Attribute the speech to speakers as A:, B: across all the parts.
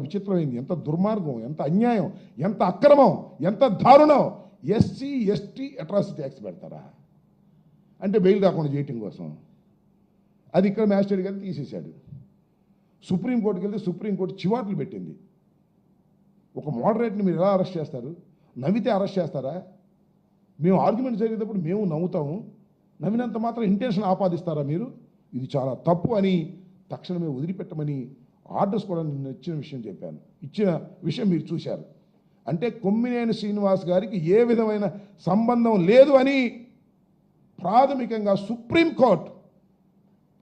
A: విచిత్రమైంది ఎంత దుర్మార్గం ఎంత అన్యాయం ఎంత అక్రమం ఎంత దారుణం. ఎస్సీ ఎస్టీ అట్రాసిటీ యాక్ట్స్ పెడతారా? అంటే బెయిల్ రాకుండా చేయటం కోసం. అది ఇక్కడ మ్యాజిస్ట్రేట్ గారు తీసేశాడు. సుప్రీంకోర్టుకి వెళ్తే సుప్రీంకోర్టు చివాట్లు పెట్టింది. ఒక మోడరేట్ని మీరు ఎలా అరెస్ట్ చేస్తారు? నవ్వితే అరెస్ట్ చేస్తారా? మేము ఆర్గ్యుమెంట్ జరిగేటప్పుడు మేము నవ్వుతాము. నవ్వినంత మాత్రం ఇంటెన్షన్ ఆపాదిస్తారా మీరు? ఇది చాలా తప్పు అని తక్షణమే వదిలిపెట్టమని ఆర్డర్స్ కూడా నిన్న ఇచ్చిన విషయం చెప్పాను. ఇచ్చిన విషయం మీరు చూశారు. అంటే కొమ్మినేని శ్రీనివాస్ గారికి ఏ విధమైన సంబంధం లేదు అని ప్రాథమికంగా supreme court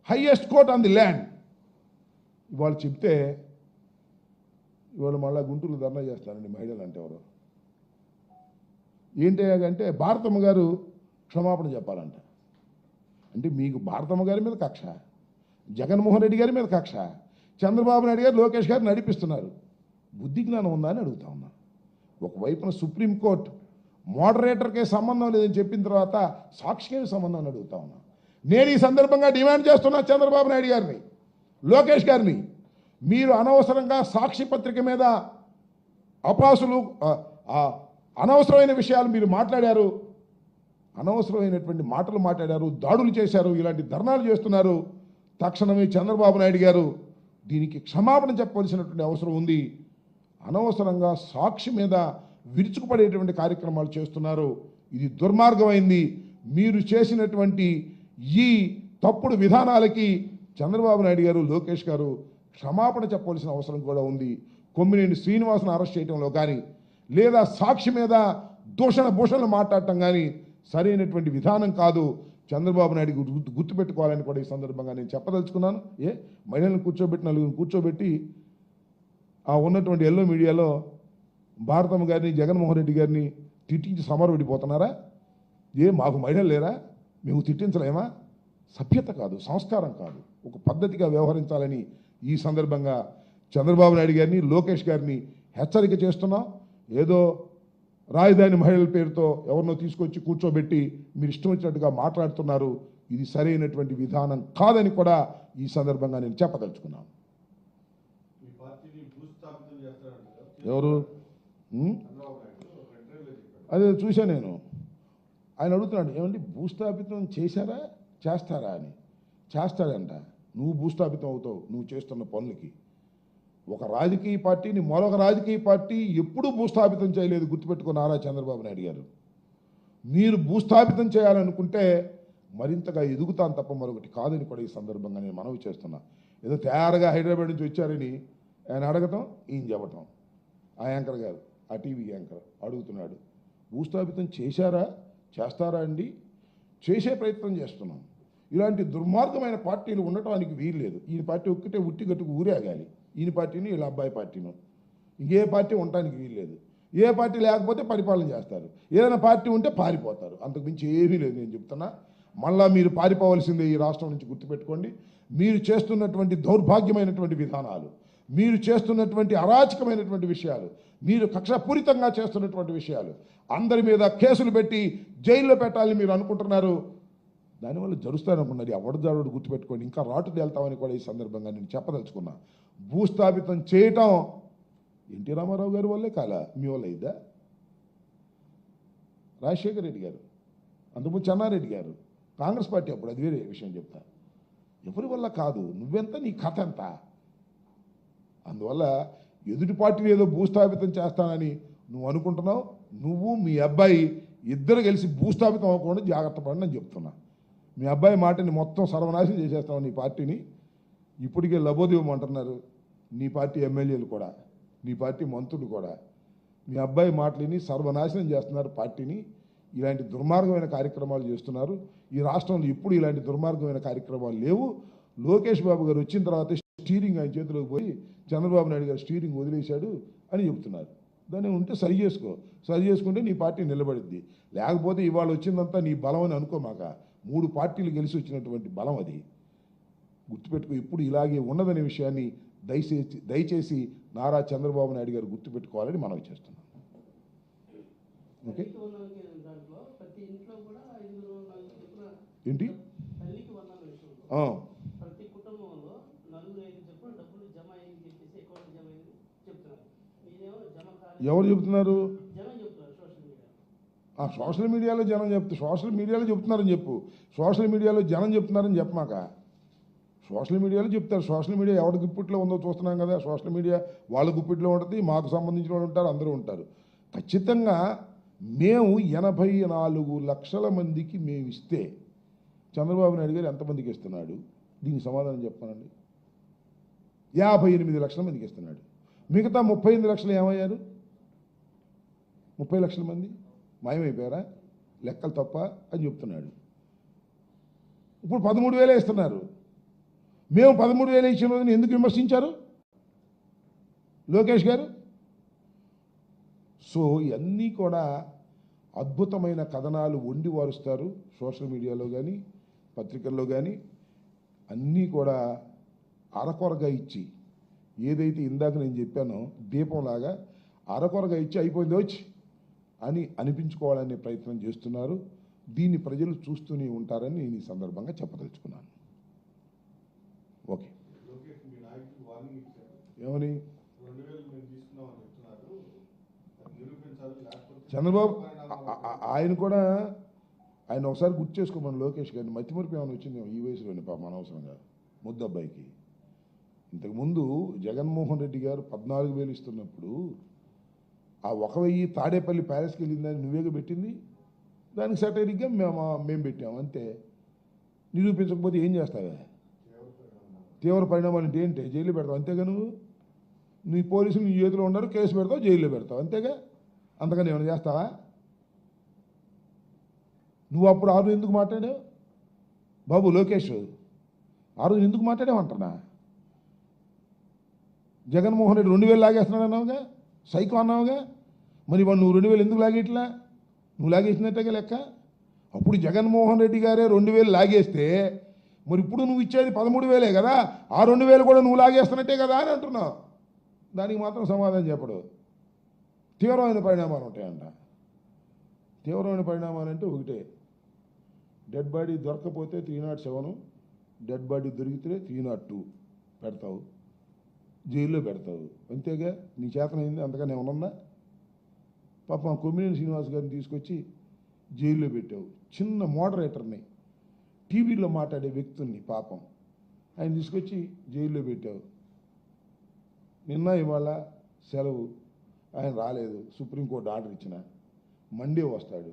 A: highest court on the land ఇవాళ చెప్తే ఇవాళ మళ్ళీ గుంటూరు ధర్నా చేస్తారండి మహిళలు అంటే ఎవరు. ఏంటి భారతమ్మ గారు క్షమాపణ చెప్పాలంట. అంటే మీకు భారతమ్మ గారి మీద కక్ష జగన్మోహన్ రెడ్డి గారి మీద కక్ష చంద్రబాబు నాయుడు గారు లోకేష్ గారు నడిపిస్తున్నారు. బుద్ధి జ్ఞానం ఉందా అని అడుగుతా ఉన్నా. ఒకవైపున సుప్రీంకోర్టు మోడరేటర్కే సంబంధం లేదని చెప్పిన తర్వాత సాక్షికే సంబంధం అని అడుగుతా ఉన్నా. నేను ఈ సందర్భంగా డిమాండ్ చేస్తున్నా చంద్రబాబు నాయుడు గారిని లోకేష్ గారిని. మీరు అనవసరంగా సాక్షి పత్రిక మీద అపాసులు అనవసరమైన విషయాలు మీరు మాట్లాడారు. అనవసరమైనటువంటి మాటలు మాట్లాడారు దాడులు చేశారు ఇలాంటి ధర్నాలు చేస్తున్నారు. తక్షణమే చంద్రబాబు నాయుడు గారు దీనికి క్షమాపణ చెప్పవలసినటువంటి అవసరం ఉంది. అనవసరంగా సాక్షి మీద విరుచుకుపడేటువంటి కార్యక్రమాలు చేస్తున్నారు. ఇది దుర్మార్గమైంది. మీరు చేసినటువంటి ఈ తప్పుడు విధానాలకి చంద్రబాబు నాయుడు గారు లోకేష్ గారు క్షమాపణ చెప్పవలసిన అవసరం కూడా ఉంది. కొమ్మినేని శ్రీనివాసను అరెస్ట్ చేయడంలో కానీ లేదా సాక్షి మీద దూషణ భూషణలు మాట్లాడటం కానీ సరైనటువంటి విధానం కాదు. చంద్రబాబు నాయుడు గుర్తు గుర్తుపెట్టుకోవాలని కూడా ఈ సందర్భంగా నేను చెప్పదలుచుకున్నాను. ఏ? మహిళలను కూర్చోబెట్టి నలుగురు కూర్చోబెట్టి ఆ ఉన్నటువంటి ఎల్లో మీడియాలో భారతమ్మ గారిని జగన్మోహన్ రెడ్డి గారిని తిట్టించి సమరవిడిపోతున్నారా ఏ? మాకు మహిళలు లేరా? మేము తిట్టించలేమా? సభ్యత కాదు సంస్కారం కాదు. ఒక పద్ధతిగా వ్యవహరించాలని ఈ సందర్భంగా చంద్రబాబు నాయుడు గారిని లోకేష్ గారిని హెచ్చరిక చేస్తున్నాం. ఏదో రాజధాని మహిళల పేరుతో ఎవరినో తీసుకొచ్చి కూర్చోబెట్టి మీరు ఇష్టం వచ్చినట్టుగా మాట్లాడుతున్నారు. ఇది సరైనటువంటి విధానం కాదని కూడా ఈ సందర్భంగా నేను చెప్పదలుచుకున్నాను. ఎవరు? అదే చూశాను నేను. ఆయన అడుగుతున్నాడు ఏమండి భూస్థాపితం చేశారా? చేస్తారా? అని. చేస్తాడంట. నువ్వు భూస్థాపితం అవుతావు. నువ్వు చేస్తున్న పనులకి. ఒక రాజకీయ పార్టీని మరొక రాజకీయ పార్టీ ఎప్పుడూ భూస్థాపితం చేయలేదు గుర్తుపెట్టుకున్నారా చంద్రబాబు నాయుడు గారు. మీరు భూస్థాపితం చేయాలనుకుంటే మరింతగా ఎదుగుతాను తప్ప మరొకటి కాదని కూడా ఈ సందర్భంగా నేను మనవి చేస్తున్నా. ఏదో తయారుగా హైదరాబాద్ నుంచి వచ్చారని ఆయన అడగటం ఈయన చెప్పటం. ఆ యాంకర్ గారు ఆ టీవీ యాంకర్ అడుగుతున్నాడు భూస్థాపితం చేశారా? చేస్తారా అండి? చేసే ప్రయత్నం చేస్తున్నాం. ఇలాంటి దుర్మార్గమైన పార్టీలు ఉండటానికి వీలు లేదు ఈయన పార్టీ ఒక్కటే ఉట్టి గట్టుకు ఊరేగాలి. ఈయన పార్టీని వీళ్ళ అబ్బాయి పార్టీను. ఇంకే పార్టీ ఉండటానికి వీలు లేదు ఏ పార్టీ లేకపోతే పరిపాలన చేస్తారు. ఏదైనా పార్టీ ఉంటే పారిపోతారు. అంతకు మించి ఏమీ లేదు నేను చెప్తున్నా. మళ్ళా మీరు పారిపోవలసిందే ఈ రాష్ట్రం నుంచి గుర్తుపెట్టుకోండి. మీరు చేస్తున్నటువంటి దౌర్భాగ్యమైనటువంటి విధానాలు మీరు చేస్తున్నటువంటి అరాచకమైనటువంటి విషయాలు మీరు కక్షపూరితంగా చేస్తున్నటువంటి విషయాలు అందరి మీద కేసులు పెట్టి జైల్లో పెట్టాలని మీరు అనుకుంటున్నారు. దానివల్ల జరుస్తారనుకున్నారు. ఎవడు జాడు గుర్తుపెట్టుకోండి. ఇంకా రాటు తేల్తామని కూడా ఈ సందర్భంగా నేను చెప్పదలుచుకున్నా. భూస్థాపితం చేయటం. ఎన్టీ రామారావు గారి వల్లే కాల మీ వల్ల ఇద్దా రాజశేఖర రెడ్డి గారు అందుకు చెన్నారెడ్డి గారు కాంగ్రెస్ పార్టీ అప్పుడు అది వేరే విషయం చెప్తా. ఎవరి వల్ల కాదు? నువ్వెంత నీ కథ ఎంత? అందువల్ల ఎదుటి పార్టీని ఏదో భూస్థాపితం చేస్తానని నువ్వు అనుకుంటున్నావు? నువ్వు మీ అబ్బాయి ఇద్దరు కలిసి భూస్థాపితం అవ్వకుండా జాగ్రత్త పడని నేను చెప్తున్నా. మీ అబ్బాయి మాటని మొత్తం సర్వనాశనం చేసేస్తావు నీ పార్టీని. ఇప్పటికే లబోదివ్వమంటున్నారు నీ పార్టీ ఎమ్మెల్యేలు కూడా నీ పార్టీ మంత్రులు కూడా. మీ అబ్బాయి మాటలని సర్వనాశనం చేస్తున్నారు పార్టీని. ఇలాంటి దుర్మార్గమైన కార్యక్రమాలు చేస్తున్నారు. ఈ రాష్ట్రంలో ఇప్పుడు ఇలాంటి దుర్మార్గమైన కార్యక్రమాలు లేవు. లోకేష్ బాబు గారు వచ్చిన తర్వాత స్టీరింగ్ ఆయన చేతిలోకి పోయి చంద్రబాబు నాయుడు గారు స్టీరింగ్ వదిలేశాడు అని చెప్తున్నారు. దాన్ని ఉంటే సరి చేసుకో. సరి చేసుకుంటే నీ పార్టీ నిలబడిద్ది. లేకపోతే ఇవాళ వచ్చిందంతా నీ బలం అని అనుకోమాక మూడు పార్టీలు గెలిచి వచ్చినటువంటి బలం అది. గుర్తుపెట్టుకో ఇప్పుడు ఇలాగే ఉన్నదనే విషయాన్ని దయచేసి దయచేసి నారా చంద్రబాబు నాయుడు గారు గుర్తుపెట్టుకోవాలని మనం చేస్తున్నాం ఓకే? ఏంటి? ఎవరు చెబుతున్నారు?
B: చెప్తున్నారు సోషల్
A: మీడియాలో జనం చెప్తూ సోషల్ మీడియాలో చెప్తున్నారని చెప్పు. సోషల్ మీడియాలో జనం చెప్తున్నారని చెప్పమాక. సోషల్ మీడియాలో చెప్తారు. సోషల్ మీడియా ఎవరి గుప్పిట్లో ఉందో చూస్తున్నాం కదా. సోషల్ మీడియా వాళ్ళ గుప్పిట్లో ఉంటుంది మాకు సంబంధించిన వాళ్ళు ఉంటారు అందరూ ఉంటారు. ఖచ్చితంగా మేము ఎనభై నాలుగు లక్షల మందికి మేము ఇస్తే చంద్రబాబు నాయుడు గారు ఎంతమందికి ఇస్తున్నాడు? దీనికి సమాధానం చెప్పానండి యాభై ఎనిమిది లక్షల మందికి ఇస్తున్నాడు. మిగతా ముప్పై ఎనిమిది లక్షలు ఏమయ్యారు? ముప్పై లక్షల మంది? మాయమైపోయారా? లెక్కలు తప్ప అని చెప్తున్నాడు. ఇప్పుడు పదమూడు వేలే ఇస్తున్నారు. మేము పదమూడు వేలు ఇచ్చిన రోజున ఎందుకు విమర్శించారు? లోకేష్ గారు? సో ఇవన్నీ కూడా అద్భుతమైన కథనాలు వండి వారుస్తారు సోషల్ మీడియాలో కానీ పత్రికల్లో కానీ అన్నీ కూడా అరకొరగా ఇచ్చి ఏదైతే ఇందాక నేను చెప్పానో దీపంలాగా అరకొరగా ఇచ్చి అయిపోయింది వచ్చి అని అనిపించుకోవాలనే ప్రయత్నం చేస్తున్నారు. దీన్ని ప్రజలు చూస్తూనే ఉంటారని నేను ఈ సందర్భంగా చెప్పదలుచుకున్నాను.
C: నిరూపించాలి లేకపోతే
A: చంద్రబాబు ఆయన కూడా ఆయన ఒకసారి గుర్తు చేసుకోమని లోకేష్ గారిని. మతిమరుపు ఏమైనా వచ్చింది ఈ వయసులోనే పాపం అనవసరంగా ముద్దబ్బాయికి ఇంతకుముందు జగన్మోహన్ రెడ్డి గారు పద్నాలుగు వేలు ఇస్తున్నప్పుడు ఆ ఒక వెయ్యి తాడేపల్లి ప్యాలెస్కి వెళ్ళిందని నువ్వేగా పెట్టింది? దానికి సటైరిగ్గా మేము మేము పెట్టాం. అంతే. నిరూపించకపోతే ఏం చేస్తావే.
C: తీవ్ర పరిణామాలు
A: ఏంటి ఏంటి? జైలు పెడతావు అంతేగా నువ్వు? నీ పోలీసులు నీ చేతిలో ఉన్నారు కేసు పెడతావు జైల్లో పెడతావు అంతేగా? అంతకని ఏమైనా చేస్తావా? నువ్వు అప్పుడు ఆరు రోజు ఎందుకు మాట్లాడావు? బాబు లోకేష్ ఆ రోజు ఎందుకు మాట్లాడావు జగన్మోహన్ రెడ్డి రెండు వేలు లాగేస్తున్నాడు అన్నావుగా? సైకో అన్నావుగా? మరి వాడు నువ్వు రెండు వేలు ఎందుకు లాగేట్లా? నువ్వు లాగేసినట్టేగా లెక్క? అప్పుడు జగన్మోహన్ రెడ్డి గారే రెండు వేలు లాగేస్తే మరి ఇప్పుడు నువ్వు ఇచ్చేది పదమూడు వేలే కదా ఆ రెండు వేలు కూడా నువ్వు లాగేస్తున్నట్టే కదా అని అంటున్నావు. దానికి మాత్రం సమాధానం చెప్పడు. తీవ్రమైన పరిణామాలు ఉంటాయంట. తీవ్రమైన పరిణామాలు అంటే ఒకటే. డెడ్ బాడీ దొరకకపోతే three nought seven dead body దొరికితే త్రీ నాట్ టూ పెడతావు. జైల్లో పెడతావు. అంతేగా? నీ చేతనైంది అంతగా ఏమన్నా పాపం కొమ్మినేని శ్రీనివాస్ గారిని తీసుకొచ్చి జైల్లో పెట్టావు. చిన్న మోడరేటర్ని. టీవీలో మాట్లాడే వ్యక్తుల్ని పాపం. ఆయన తీసుకొచ్చి జైల్లో పెట్టావు. నిన్న ఇవాళ సెలవు. ఆయన రాలేదు. సుప్రీంకోర్టు ఆర్డర్ ఇచ్చిన. మండే వస్తాడు.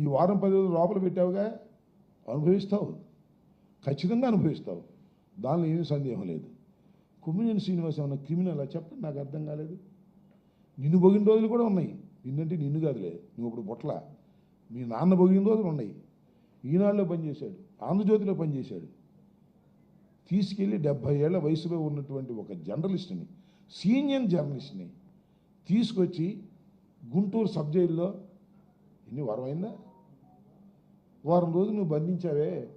A: ఈ వారం పది రోజులు లోపల పెట్టావుగా? అనుభవిస్తావు. ఖచ్చితంగా అనుభవిస్తావు. దానిలో ఏమీ సందేహం లేదు. కుమ్మినేని శ్రీనివాస్ ఏమన్నా క్రిమినల్? చెప్పండి నాకు అర్థం కాలేదు. నిన్ను పొగిన రోజులు కూడా ఉన్నాయి. నిన్నంటే నిన్ను కాదులే. నువ్వు ఇప్పుడు బొట్ల. మీ నాన్న పొగిన రోజులు ఉన్నాయి. ఈనాడులో పనిచేశాడు ఆంధ్రజ్యోతిలో పనిచేశాడు. తీసుకెళ్ళి డెబ్భై ఏళ్ళ వయసులో ఉన్నటువంటి ఒక జర్నలిస్ట్ని సీనియర్ జర్నలిస్ట్ని తీసుకొచ్చి గుంటూరు సబ్ జైల్లో ఎన్ని వారం అయిందా? వారం రోజులు నువ్వు బంధించావే.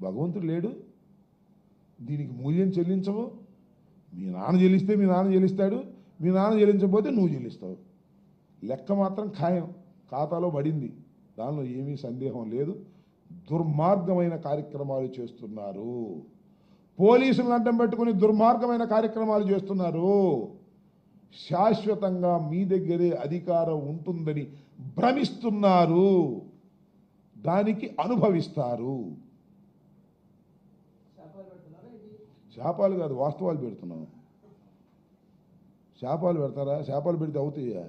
A: భగవంతుడు లేడు. దీనికి మూల్యం చెల్లించవు. మీ నాన్న చెల్లిస్తే మీ నాన్న చెల్లిస్తాడు మీ నాన్న చెల్లించకపోతే నువ్వు చెల్లిస్తావు లెక్క మాత్రం ఖాయం. ఖాతాలో పడింది. దానిలో ఏమీ సందేహం లేదు. దుర్మార్గమైన కార్యక్రమాలు చేస్తున్నారు. పోలీసులను అడ్డం పెట్టుకుని దుర్మార్గమైన కార్యక్రమాలు చేస్తున్నారు. శాశ్వతంగా మీ దగ్గరే అధికారం ఉంటుందని భ్రమిస్తున్నారు. దానికి అనుభవిస్తారు.
B: శాపాలు
A: కాదు వాస్తవాలు పెడుతున్నాం శాపాలు పెడతారా? శాపాలు పెడితే అవుతాయా?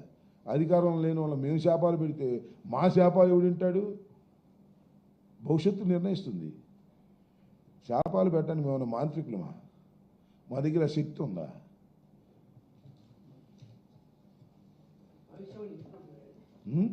A: అధికారం లేని వాళ్ళ మేము శాపాలు పెడితే మా శాపాలు ఎవడు వింటాడు భవిష్యత్తు నిర్ణయిస్తుంది శాపాలు పెట్టడానికి మేము మాంత్రికులమా మా దగ్గర శక్తి ఉందా. ఉం?